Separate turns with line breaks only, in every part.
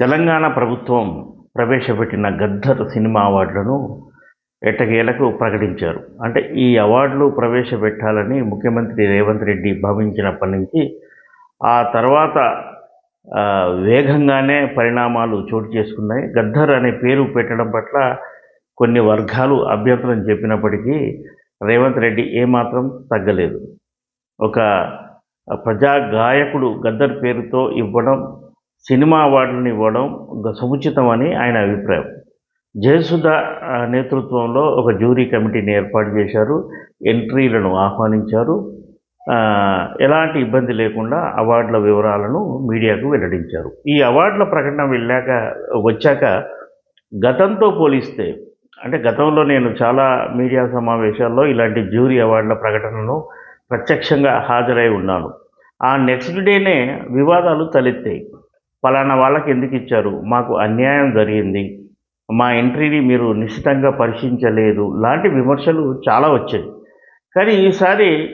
తెలంగాణ ప్రభుత్వం ప్రవేశపెట్టిన గద్దర్ సినిమా అవార్డులను ఎట్టకేలకు ప్రకటించారు. అంటే ఈ అవార్డులు ప్రవేశపెట్టాలని ముఖ్యమంత్రి రేవంత్ రెడ్డి భావించినప్పటి నుంచి ఆ తర్వాత వేగంగానే పరిణామాలు చోటు చేసుకున్నాయి. గద్దర్ అనే పేరు పెట్టడం పట్ల కొన్ని వర్గాలు అభ్యంతరం చెప్పినప్పటికీ రేవంత్ రెడ్డి ఏమాత్రం తగ్గలేదు. ఒక ప్రజా గాయకుడు గద్దర్ పేరుతో ఇవ్వడం సినిమా అవార్డులను ఇవ్వడం సముచితమని ఆయన అభిప్రాయం. జయసుధ నేతృత్వంలో ఒక జ్యూరీ కమిటీని ఏర్పాటు చేశారు. ఎంట్రీలను ఆహ్వానించారు. ఎలాంటి ఇబ్బంది లేకుండా అవార్డుల వివరాలను మీడియాకు వెల్లడించారు. ఈ అవార్డుల ప్రకటన వెళ్ళాక వచ్చాక గతంతో పోలిస్తే అంటే గతంలో నేను చాలా మీడియా సమావేశాల్లో ఇలాంటి జ్యూరీ అవార్డుల ప్రకటనను ప్రత్యక్షంగా హాజరై ఉన్నాను. ఆ నెక్స్ట్ డేనే వివాదాలు తలెత్తాయి. ఫలానా వాళ్ళకి ఎందుకు ఇచ్చారు? మాకు అన్యాయం జరిగింది. మా ఎంట్రీని మీరు నిశ్చితంగా పరిశీలించలేదు. లాంటి విమర్శలు చాలా వచ్చాయి. కానీ ఈసారి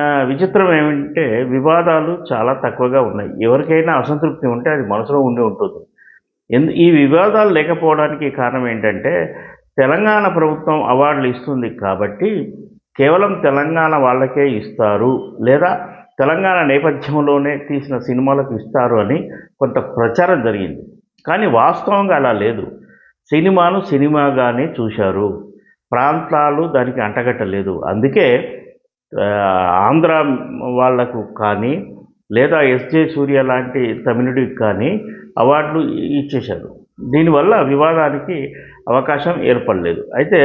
విచిత్రం ఏమంటే వివాదాలు చాలా తక్కువగా ఉన్నాయి. ఎవరికైనా అసంతృప్తి ఉంటే అది మనసులో ఉండి ఉంటుంది. ఎందు ఈ వివాదాలు లేకపోవడానికి కారణం ఏంటంటే తెలంగాణ ప్రభుత్వం అవార్డులు ఇస్తుంది కాబట్టి కేవలం తెలంగాణ వాళ్ళకే ఇస్తారు. లేదా తెలంగాణ నేపథ్యంలోనే తీసిన సినిమాలకు ఇస్తారు అని కొంత ప్రచారం జరిగింది. కానీ వాస్తవంగా అలా లేదు. సినిమాను సినిమాగానే చూశారు. ప్రాంతాలు దానికి అంటగట్టలేదు. అందుకే ఆంధ్ర వాళ్ళకు కానీ లేదా ఎస్జే సూర్య లాంటి తమిళుడికి కానీ అవార్డులు ఇచ్చేశారు. దీనివల్ల వివాదానికి అవకాశం ఏర్పడలేదు. అయితే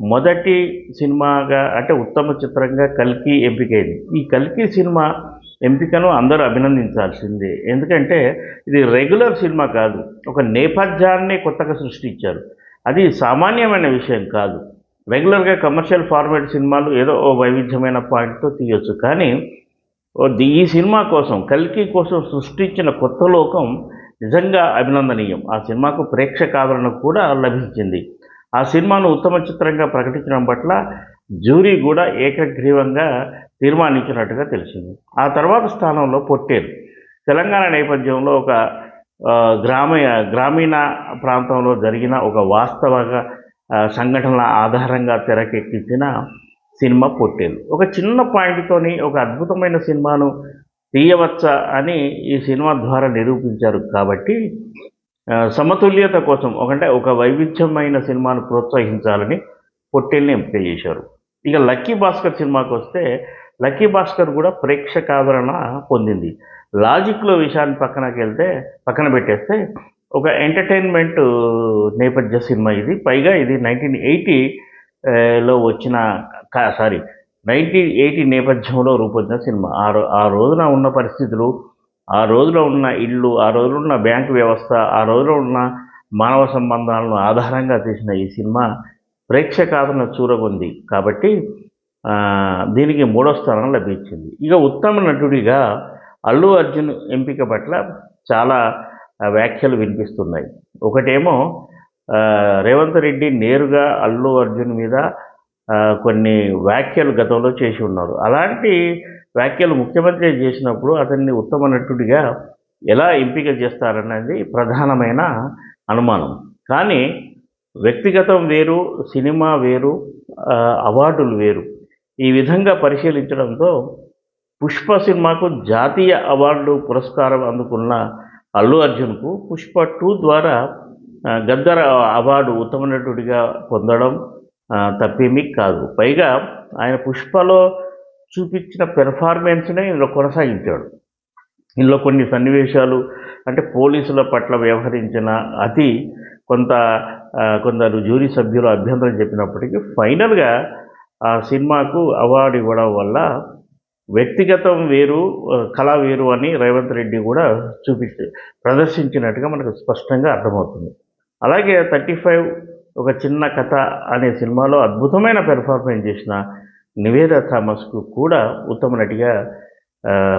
మొదటి సినిమాగా అంటే ఉత్తమ చిత్రంగా కల్కి ఎంపికైంది. ఈ కల్కి సినిమా ఎంపికను అందరూ అభినందించాల్సిందే. ఎందుకంటే ఇది రెగ్యులర్ సినిమా కాదు. ఒక నేపథ్యాన్ని కొత్తగా సృష్టించారు. అది సామాన్యమైన విషయం కాదు. రెగ్యులర్గా కమర్షియల్ ఫార్మేట్ సినిమాలు ఏదో ఓ వైవిధ్యమైన పాయింట్తో తీయొచ్చు. కానీ ఈ సినిమా కోసం కల్కి కోసం సృష్టించిన కొత్త లోకం నిజంగా అభినందనీయం. ఆ సినిమాకు ప్రేక్షకాదరణ కూడా లభించింది. ఆ సినిమాను ఉత్తమ చిత్రంగా ప్రకటించడం పట్ల జ్యూరీ కూడా ఏకగ్రీవంగా తీర్మానించినట్టుగా తెలిసింది. ఆ తర్వాత స్థానంలో పొట్టేరు తెలంగాణ నేపథ్యంలో ఒక గ్రామ గ్రామీణ గ్రామీణ ప్రాంతంలో జరిగిన ఒక వాస్తవ సంఘటనల ఆధారంగా తెరకెక్కించిన సినిమా పొట్టేరు ఒక చిన్న పాయింట్తోని ఒక అద్భుతమైన సినిమాను తీయవచ్చా అని ఈ సినిమా ద్వారా నిరూపించారు కాబట్టి సమతుల్యత కోసం ఒకంటే ఒక వైవిధ్యమైన సినిమాను ప్రోత్సహించాలని పొట్టేల్ని ఎంపిక చేశారు. ఇక లక్కీ భాస్కర్ సినిమాకి వస్తే లక్కీ భాస్కర్ కూడా ప్రేక్షకాదరణ పొందింది. లాజిక్లో విషయాన్ని పక్కనకి వెళ్తే పక్కన పెట్టేస్తే ఒక ఎంటర్టైన్మెంట్ నేపథ్య సినిమా ఇది. పైగా ఇది నైన్టీన్ ఎయిటీ లో వచ్చిన సారీ నైన్టీన్ ఎయిటీ నేపథ్యంలో రూపొందిన సినిమా. ఆ రో ఆ రోజున ఉన్న పరిస్థితులు ఆ రోజులో ఉన్న ఇల్లు ఆ రోజులో ఉన్న బ్యాంకు వ్యవస్థ ఆ రోజులో ఉన్న మానవ సంబంధాలను ఆధారంగా తీసిన ఈ సినిమా ప్రేక్షకాదరణ చూరగొంది. కాబట్టి దీనికి మూడో స్థానం లభించింది. ఇక ఉత్తమ నటుడిగా అల్లు అర్జున్ ఎంపిక పట్ల చాలా వ్యాఖ్యలు వినిపిస్తున్నాయి. ఒకటేమో రేవంత్ రెడ్డి నేరుగా అల్లు అర్జున్ మీద కొన్ని వ్యాఖ్యలు గతంలో చేసి ఉన్నారు. అలాంటి వ్యాఖ్యలు ముఖ్యమంత్రి చేసినప్పుడు అతన్ని ఉత్తమ నటుడిగా ఎలా ఎంపిక చేస్తారన్నది ప్రధానమైన అనుమానం. కానీ వ్యక్తిగతం వేరు సినిమా వేరు అవార్డులు వేరు. ఈ విధంగా పరిశీలించడంతో పుష్ప సినిమాకు జాతీయ అవార్డు పురస్కారం అందుకున్న అల్లు అర్జున్కు పుష్ప టూ ద్వారా గద్దర గద్దర్ అవార్డు ఉత్తమ నటుడిగా పొందడం తప్పేమీ కాదు. పైగా ఆయన పుష్పలో చూపించిన పెర్ఫార్మెన్స్నే ఇందులో కొనసాగించాడు. ఇందులో కొన్ని సన్నివేశాలు అంటే పోలీసుల పట్ల వ్యవహరించిన అతి కొంత కొందరు జ్యూరీ సభ్యులు అభ్యంతరం చెప్పినప్పటికీ ఫైనల్గా ఆ సినిమాకు అవార్డు ఇవ్వడం వల్ల వ్యక్తిగతం వేరు కళ వేరు అని రేవంత్ రెడ్డి కూడా చూపించి ప్రదర్శించినట్టుగా మనకు స్పష్టంగా అర్థమవుతుంది. అలాగే థర్టీ ఫైవ్ ఒక చిన్న కథ అనే సినిమాలో అద్భుతమైన పెర్ఫార్మెన్స్ చేసిన నివేద థామస్కు కూడా ఉత్తమ నటిగా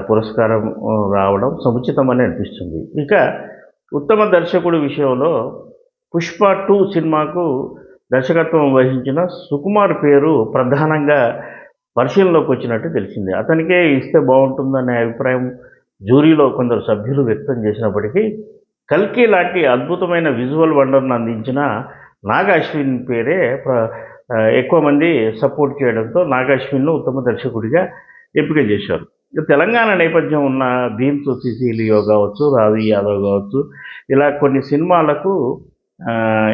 పురస్కారం రావడం సముచితమని అనిపిస్తుంది. ఇక ఉత్తమ దర్శకుడు విషయంలో పుష్ప టూ సినిమాకు దర్శకత్వం వహించిన సుకుమార్ పేరు ప్రధానంగా పరిశీలనలోకి వచ్చినట్టు తెలిసింది. అతనికే ఇస్తే బాగుంటుందనే అభిప్రాయం జ్యూరీలో కొందరు సభ్యులు వ్యక్తం చేసినప్పటికీ కల్కి లాంటి అద్భుతమైన విజువల్ వండర్ను అందించిన నాగ అశ్విన్ పేరే ప్ర- ఎక్కువ మంది సపోర్ట్ చేయడంతో నాగాశ్విన్ను ఉత్తమ దర్శకుడిగా ఎంపిక చేశారు. తెలంగాణ నేపథ్యం ఉన్న భీమ్స్ సిసిలియో కావచ్చు రాజు యాదవ్ కావచ్చు ఇలా కొన్ని సినిమాలకు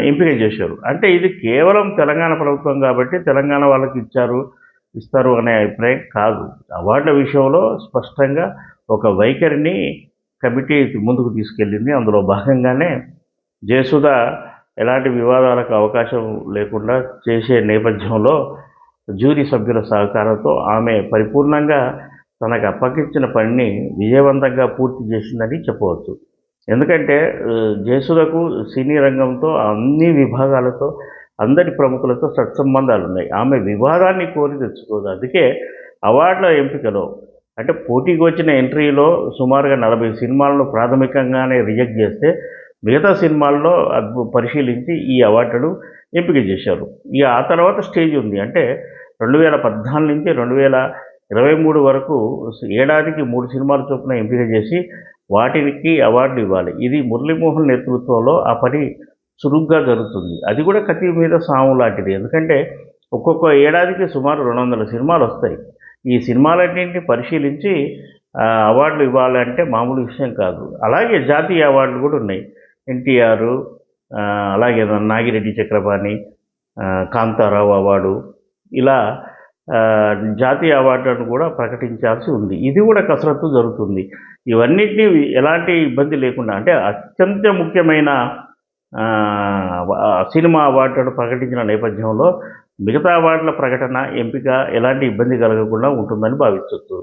ఎంపిక చేశారు. అంటే ఇది కేవలం తెలంగాణ ప్రభుత్వం కాబట్టి తెలంగాణ వాళ్ళకి ఇచ్చారు ఇస్తారు అనే అభిప్రాయం కాదు. అవార్డుల విషయంలో స్పష్టంగా ఒక వైఖరిని కమిటీ ముందుకు తీసుకెళ్ళింది. అందులో భాగంగానే జయసుధ ఎలాంటి వివాదాలకు అవకాశం లేకుండా చేసే నేపథ్యంలో జ్యూరీ సభ్యుల సహకారంతో ఆమె పరిపూర్ణంగా తనకు అప్పగించిన పనిని విజయవంతంగా పూర్తి చేసిందని చెప్పవచ్చు. ఎందుకంటే జేసులకు సినీ రంగంతో అన్ని విభాగాలతో అందరి ప్రముఖులతో సత్సంబంధాలు ఉన్నాయి. ఆమె వివాదాన్ని కోరి తెచ్చుకోదు. అందుకే అవార్డుల ఎంపికలో అంటే పోటీకి వచ్చిన ఎంట్రీలో సుమారుగా నలభై సినిమాలను ప్రాథమికంగానే రిజెక్ట్ చేస్తే మిగతా సినిమాల్లో పరిశీలించి ఈ అవార్డును ఎంపిక చేశారు. ఇక ఆ తర్వాత స్టేజ్ ఉంది. అంటే రెండు వేల పద్నాలుగు నుంచి రెండు వేల ఇరవై మూడు వరకు ఏడాదికి మూడు సినిమాల చొప్పున ఎంపిక చేసి వాటికి అవార్డు ఇవ్వాలి. ఇది మురళీమోహన్ నేతృత్వంలో ఆ పని చురుగ్గా జరుగుతుంది. అది కూడా కతి మీద సాము లాంటిది. ఎందుకంటే ఒక్కొక్క ఏడాదికి సుమారు రెండు వందల సినిమాలు వస్తాయి. ఈ సినిమాలన్నింటినీ పరిశీలించి అవార్డులు ఇవ్వాలంటే మామూలు విషయం కాదు. అలాగే జాతీయ అవార్డులు కూడా ఉన్నాయి. ఎన్టీఆర్ అలాగే నాగిరెడ్డి చక్రపాణి కాంతారావు అవార్డు ఇలా జాతీయ అవార్డులను కూడా ప్రకటించాల్సి ఉంది. ఇది కూడా కసరత్తు జరుగుతుంది. ఇవన్నిటినీ ఎలాంటి ఇబ్బంది లేకుండా అంటే అత్యంత ముఖ్యమైన సినిమా అవార్డులను ప్రకటించిన నేపథ్యంలో మిగతా అవార్డుల ప్రకటన ఎంపిక ఎలాంటి ఇబ్బంది కలగకుండా ఉంటుందని భావించవచ్చు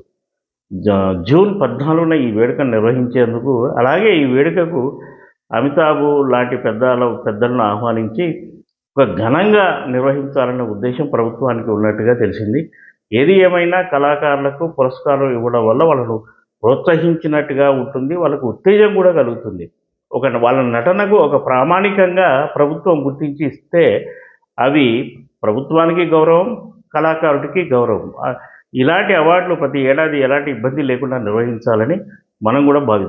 జ- జూన్ పద్నాలుగున ఈ వేడుకను నిర్వహించేందుకు అలాగే ఈ వేడుకకు అమితాబ్ లాంటి పెద్దల పెద్దలను ఆహ్వానించి ఒక ఘనంగా నిర్వహించాలనే ఉద్దేశం ప్రభుత్వానికి ఉన్నట్టుగా తెలిసింది. ఏది ఏమైనా కళాకారులకు పురస్కారం ఇవ్వడం వల్ల వాళ్ళను ప్రోత్సహించినట్టుగా ఉంటుంది వాళ్ళకు ఉత్తేజం కూడా కలుగుతుంది. ఒక వాళ్ళ నటనకు ఒక ప్రామాణికంగా ప్రభుత్వం గుర్తించి ఇస్తే అవి ప్రభుత్వానికి గౌరవం కళాకారుడికి గౌరవం. ఇలాంటి అవార్డులు ప్రతి ఏడాది ఎలాంటి ఇబ్బంది లేకుండా నిర్వహించాలని మనం కూడా భావిస్తాం